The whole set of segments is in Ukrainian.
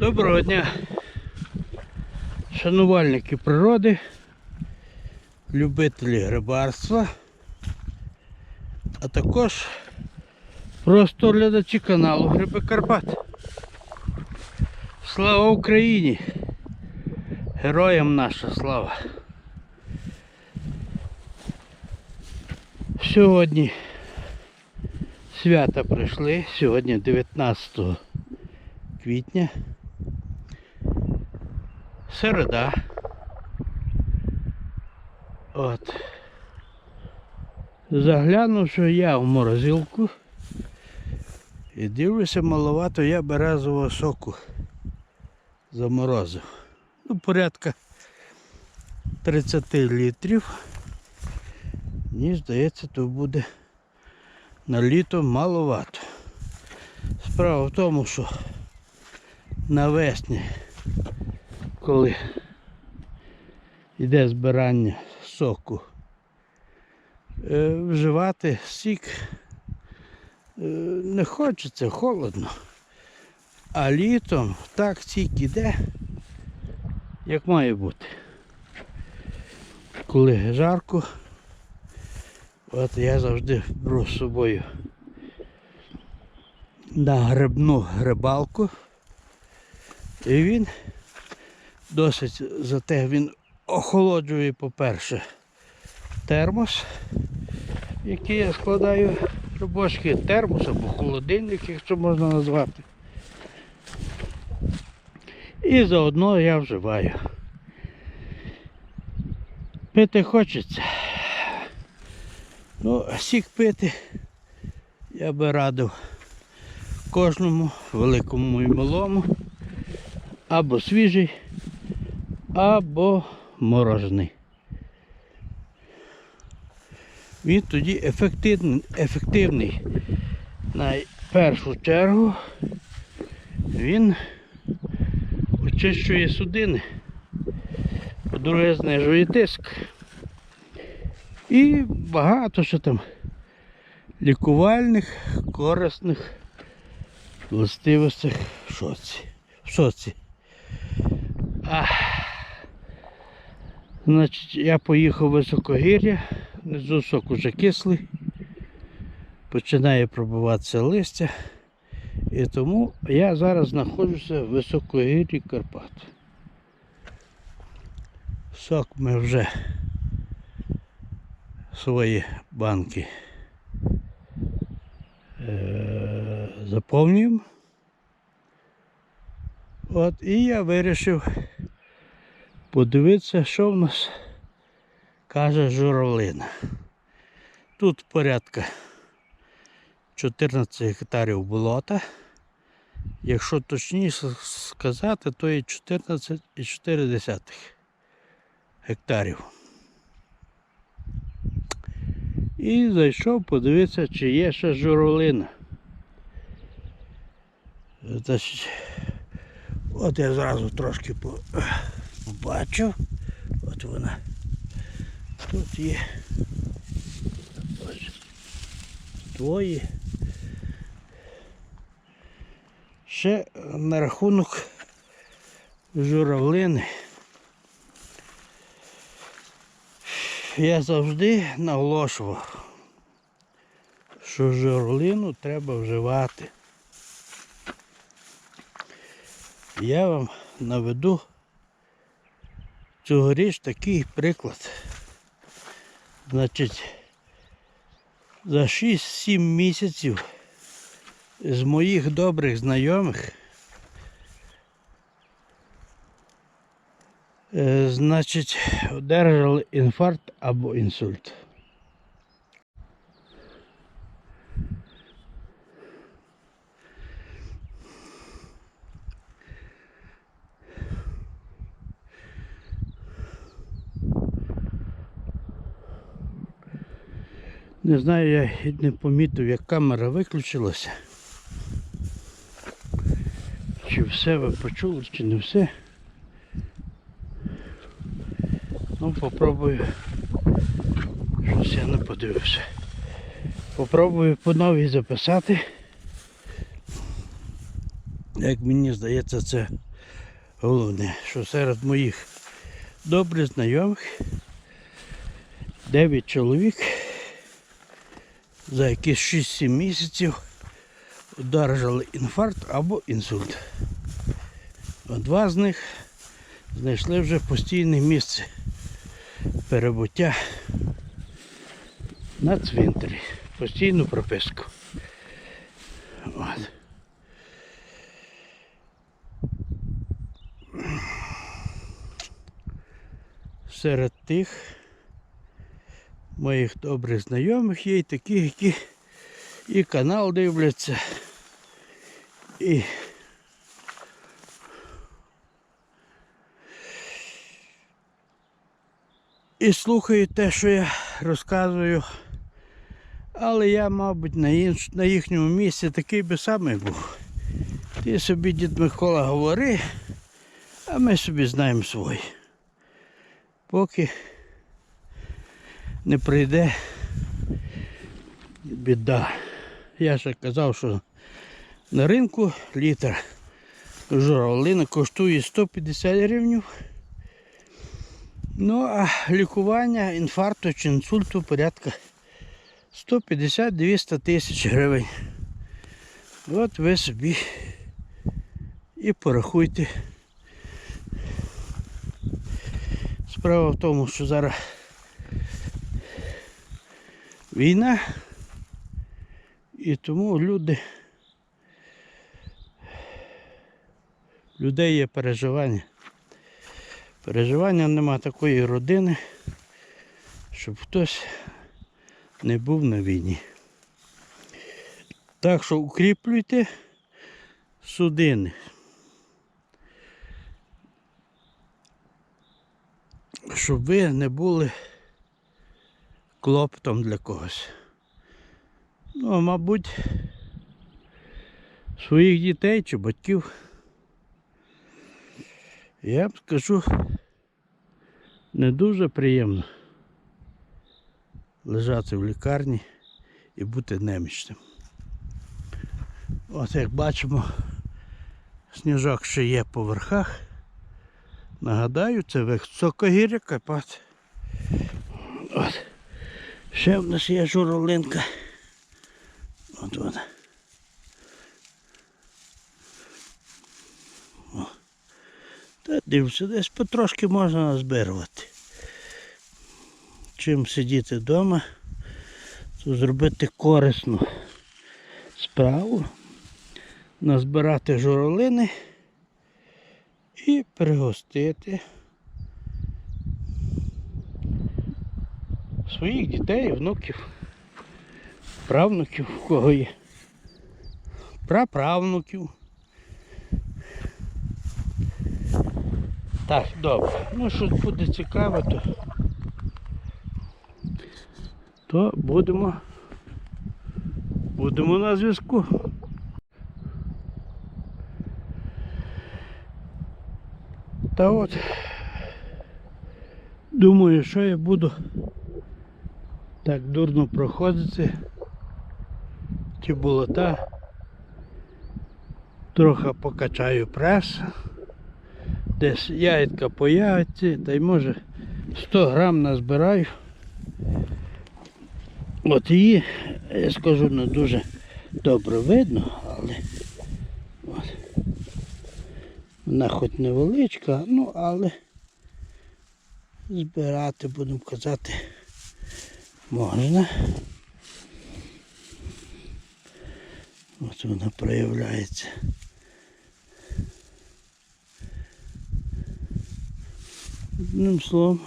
Доброго дня, шанувальники природи, любителі рибарства, а також просто глядачі каналу Гриби Карпат. Слава Україні! Героям наша слава! Сьогодні свята прийшли, сьогодні 19 квітня. Середа. От. Заглянувши я в морозилку і дивлюся, маловато я березового соку заморозив. Ну, порядка 30 літрів. Мені здається, то буде на літо маловато. Справа в тому, що навесні, коли йде збирання соку, е, вживати сік е, не хочеться, холодно. А літом так сік іде, як має бути. Коли жарко, от я завжди беру з собою на грибну грибалку. І він досить зате він охолоджує, по-перше, термос, який я складаю робочки, термос або холодильник, якщо можна назвати. І заодно я вживаю. Пити хочеться. Ну, сік пити я би радив кожному, великому і малому, або свіжий, або морожений. Він тоді ефективний, ефективний. На першу чергу він очищує судини, по-друге, знижує тиск. І багато що там лікувальних, корисних властивостях в шоці. В соці. А, значить, я поїхав в високогір'я, внизу уже кислий, починає пробиватися листя. І тому я зараз знаходжуся в високогір'ї Карпат. Сок ми вже свої банки е, заповнюємо. От і я вирішив подивитися, що в нас каже журавлина. Тут порядка 14 гектарів болота. Якщо точніше сказати, то і 14,4 гектарів. І зайшов подивитися, чи є ще журавлина. От я зразу трошки по- побачив. От вона. Тут є. Ось. Твої. Ще на рахунок журавлини. Я завжди наголошував, що журавлину треба вживати. Я вам наведу цьогоріч такий приклад. Значить, за 6-7 місяців з моїх добрих знайомих, е, значить, одержали інфаркт або інсульт. Не знаю, я не помітив, як камера виключилася. Чи все ви почули, чи не все. Ну, попробую. Щось я не подивився. Попробую по новій записати. Як мені здається, це головне, що серед моїх добре знайомих 9 чоловік за якісь 6-7 місяців одержали інфаркт або інсульт. Два з них знайшли вже постійне місце перебуття на цвинтарі. Постійну прописку. От. Серед тих моїх добрих знайомих є й такі, які і канал дивляться, і і слухають те, що я розказую. Але я, мабуть, на, інш... на їхньому місці такий би самий був. Ти собі, дід Микола, говори, а ми собі знаємо свої. Поки не прийде біда. Я ще казав, що на ринку літр журавлини коштує 150 гривень. Ну а лікування інфаркту чи інсульту порядка 150-200 тисяч гривень. От ви собі і порахуйте. Справа в тому, що зараз війна, і тому люди, людей є переживання. Переживання нема такої родини, щоб хтось не був на війні. Так що укріплюйте судини. Щоб ви не були клопотом для когось. Ну, а мабуть, своїх дітей чи батьків. Я б скажу, не дуже приємно лежати в лікарні і бути немічним. От як бачимо, сніжок ще є по верхах. Нагадаю, це високогір'я Карпат. От. Ще в нас є журавлинка. От вона. О. Та дивіться, десь потрошки можна назбирувати. Чим сидіти вдома, то зробити корисну справу, назбирати журавлини і пригостити своїх дітей, внуків, правнуків, в кого є, праправнуків. Так, добре. Ну, що буде цікаве, то, то будемо, будемо на зв'язку. Та от, думаю, що я буду так дурно проходити ті болота. Трохи покачаю прес. Десь яйця по яйці, та й може 100 грам назбираю. От її, я скажу, не дуже добре видно, але от. вона хоч невеличка, ну але збирати, будемо казати, можна. От вона проявляється. Одним словом.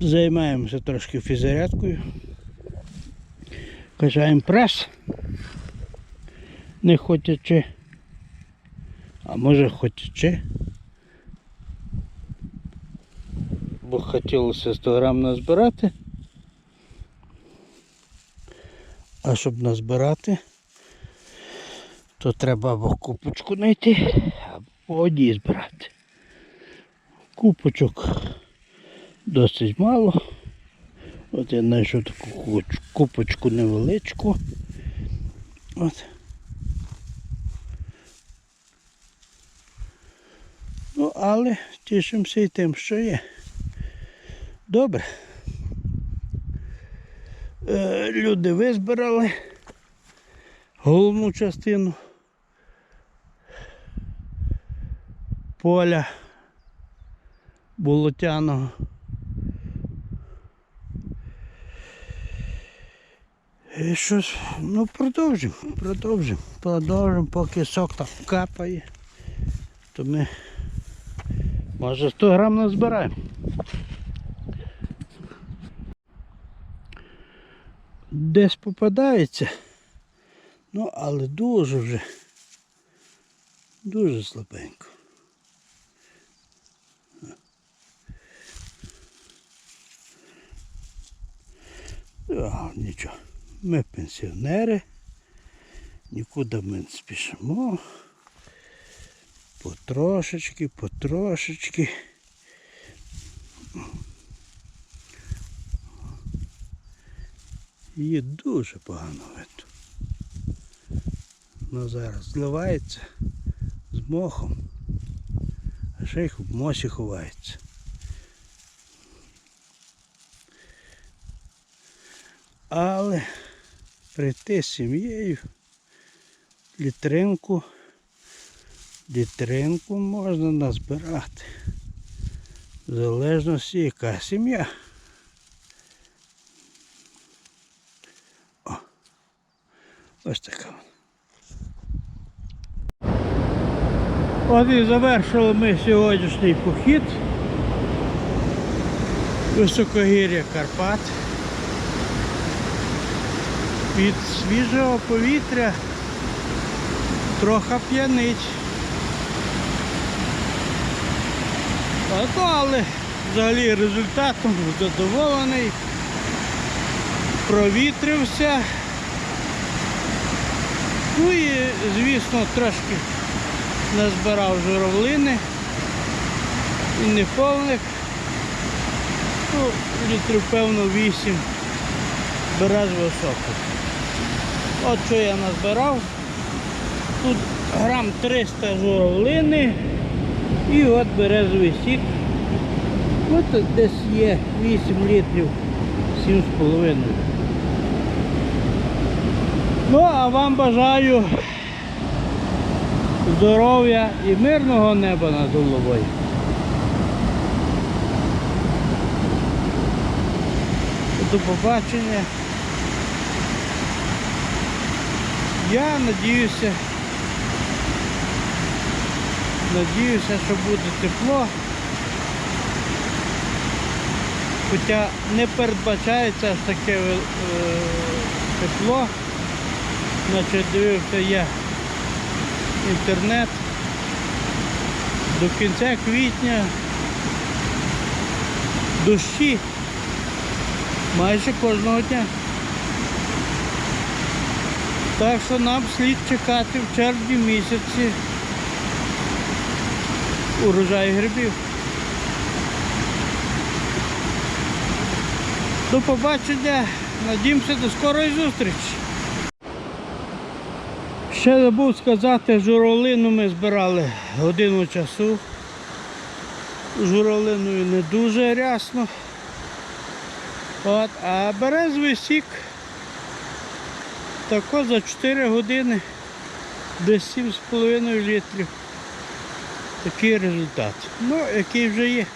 Займаємося трошки фізарядкою. Качаємо прес. Не хотячи. А може хотячи. Бо хотілося 100 грам назбирати. А щоб назбирати, то треба або купочку знайти, або по одній збирати. Купочок досить мало. От я знайшов таку купочку невеличку. От. Але тішимося і тим, що є. Добре. Е, люди визбирали головну частину поля болотяного. І щось, ну продовжимо, продовжимо, продовжимо, поки сок там капає, то ми може 100 грам назбираємо. Десь попадається, ну але дуже вже, дуже слабенько. А, нічого. Ми пенсіонери, нікуди ми не спішимо. Потрошечки, потрошечки. Її дуже погано видно. Ну зараз зливається з мохом, а ще й в мосі ховається. Але прийти з сім'єю, літринку, літринку можна назбирати. В залежності яка сім'я. О, ось така вона. От і завершили ми сьогоднішній похід. Високогір'я Карпат. Від свіжого повітря трохи п'янить. То, але взагалі результатом задоволений. Провітрився. Ну і, звісно, трошки назбирав журавлини і неповних. Ну, літрів, певно, 8 березового соку. От що я назбирав. Тут грам 300 журавлини і от березовий сік. От тут десь є 8 літрів, 7,5. Ну, а вам бажаю здоров'я і мирного неба над головою. До побачення. Я надіюся, надіюся, що буде тепло. Хоча не передбачається таке е, тепло. Значить, дивився я інтернет до кінця квітня дощі майже кожного дня. Так що нам слід чекати в червні місяці урожай грибів. До побачення, надіємося до скорої зустрічі. Ще забув сказати, журавлину ми збирали годину часу. Журавлиною не дуже рясно. От, а березовий сік тако за 4 години десь 7,5 літрів. Такий результат. Ну, який вже є.